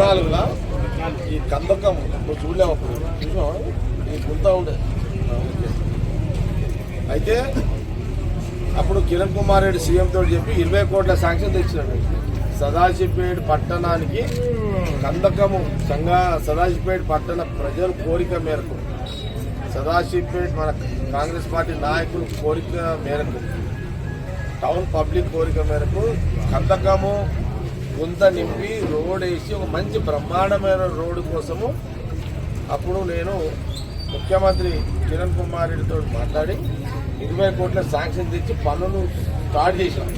పద్నాలుగున ఈ కందకం నువ్వు చూడలేము అప్పుడు చూసావా ఈ గుంత ఉండే. అయితే అప్పుడు కిరణ్ కుమార్ రెడ్డి సీఎంతో చెప్పి ఇరవై కోట్ల శాంక్షన్ తెచ్చినాడు. సదాశివపేట పట్టణానికి కందకము సంఘ సదాశివపేట పట్టణ ప్రజల కోరిక మేరకు సదాశివపేట మన కాంగ్రెస్ పార్టీ నాయకుల కోరిక మేరకు టౌన్ పబ్లిక్ కోరిక మేరకు కందకము గుంత నింపి రోడ్ వేసి ఒక మంచి బ్రహ్మాండమైన రోడ్డు కోసము అప్పుడు నేను ముఖ్యమంత్రి కిరణ్ కుమార్ రెడ్డితో మాట్లాడి ఇరవై కోట్ల శాంక్షన్ తెచ్చి పనులు స్టార్ట్ చేశాం.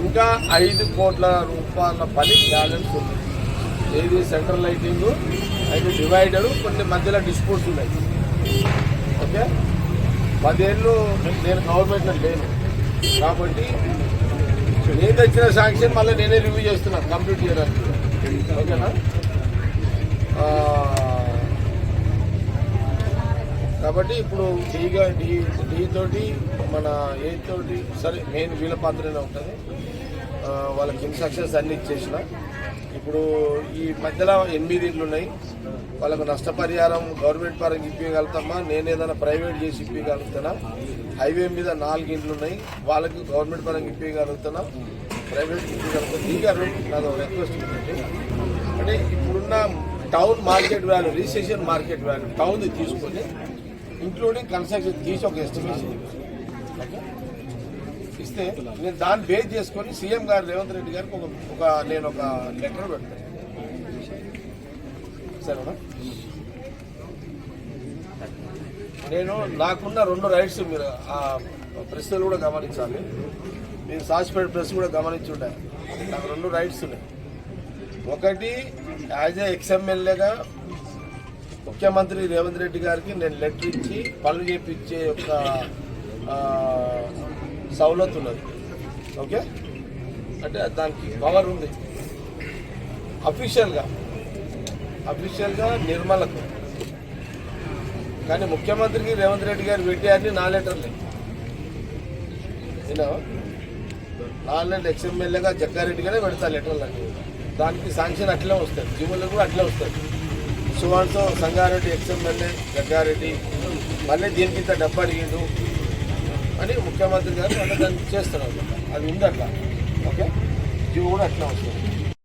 ఇంకా ఐదు కోట్ల రూపాయల పని బ్యాలెన్స్ ఉంది. ఏది సెంట్రల్ లైటింగ్ ఐదు డివైడర్ కొన్ని మధ్యలో డిస్పోర్ట్స్ ఉన్నాయి. ఓకే? పదేళ్ళు నేను గవర్నమెంట్లో లేను. కాబట్టి నేను తెచ్చిన శాంక్షన్ మళ్ళీ నేనే రివ్యూ చేస్తున్నాను కంప్లీట్ చేయడానికి. ఓకేనా? కాబట్టి ఇప్పుడు డీగా డీ డీ తోటి మన ఏ తోటి సరే మెయిన్ వీళ్ళ పాత్రనే ఉంటుంది. వాళ్ళకి ఇన్స్ట్రక్షన్స్ అన్ని ఇచ్చేసిన. ఇప్పుడు ఈ మధ్యలో ఎనిమిది ఇళ్ళు ఉన్నాయి. వాళ్ళకు నష్టపరిహారం గవర్నమెంట్ పరంగా ఇప్పగలుగుతామా నేను ఏదైనా ప్రైవేట్ చేసి ఇప్పగలుగుతానా హైవే మీద నాలుగు ఇండ్లు ఉన్నాయి. వాళ్ళకి గవర్నమెంట్ పరంగా ఇప్పగలుగుతానా ప్రైవేట్ ఇప్పగలుగుతాను దీగారు నాది ఒక రిక్వెస్ట్ ఏంటంటే అంటే ఇప్పుడున్న town market value registration market value town తీసుకొని ఇంక్లూడింగ్ కన్స్ట్రక్షన్ తీసి ఒక ఎస్టిమేషన్ ఓకే? ఇస్తే నేను దాన్ని బేస్ చేసుకొని సీఎం గారు రేవంత్ రెడ్డి గారికి ఒక ఒక నేను ఒక లెటర్ పెడతాను సరేనా? నేను నాకున్న రెండు రైట్స్ మీరు ఆ ప్రశ్నలు కూడా గమనించాలి. మీరు సాసిపేట ప్రెస్ కూడా గమనించి ఉంటాయి నాకు రెండు రైట్స్ ఉన్నాయి. ఒకటి యాజ్ ఏ ఎక్స్ఎమ్మెల్యేగా ముఖ్యమంత్రి రేవంత్ రెడ్డి గారికి నేను లెటర్ ఇచ్చి పనులు చేపించే ఒక సౌలత్ ఉన్నది. ఓకే? అంటే దానికి పవర్ ఉంది. అఫీషియల్గా అఫీషియల్గా నిర్మలకు. కానీ ముఖ్యమంత్రికి రేవంత్ రెడ్డి గారు పెట్టారని నా లెటర్లే నేను నాలుగు ఎక్స్ఎమ్మెల్యేగా జగ్గారెడ్డిగానే పెడతా లెటర్లు అండి దానికి శాంక్షన్ అట్లే వస్తాయి. జీవులు కూడా అట్లే వస్తాయి. సువాన్సో సంగారెడ్డి ఎక్స్ఎమ్మెల్యే జగ్గారెడ్డి. మళ్ళీ దీనికి ఇంత డబ్బు అడిగిండు. అని ముఖ్యమంత్రి గారు దాన్ని చేస్తున్నారు. అది ఉంది అట్లా ఓకే? జీవు కూడా అట్లా వస్తుంది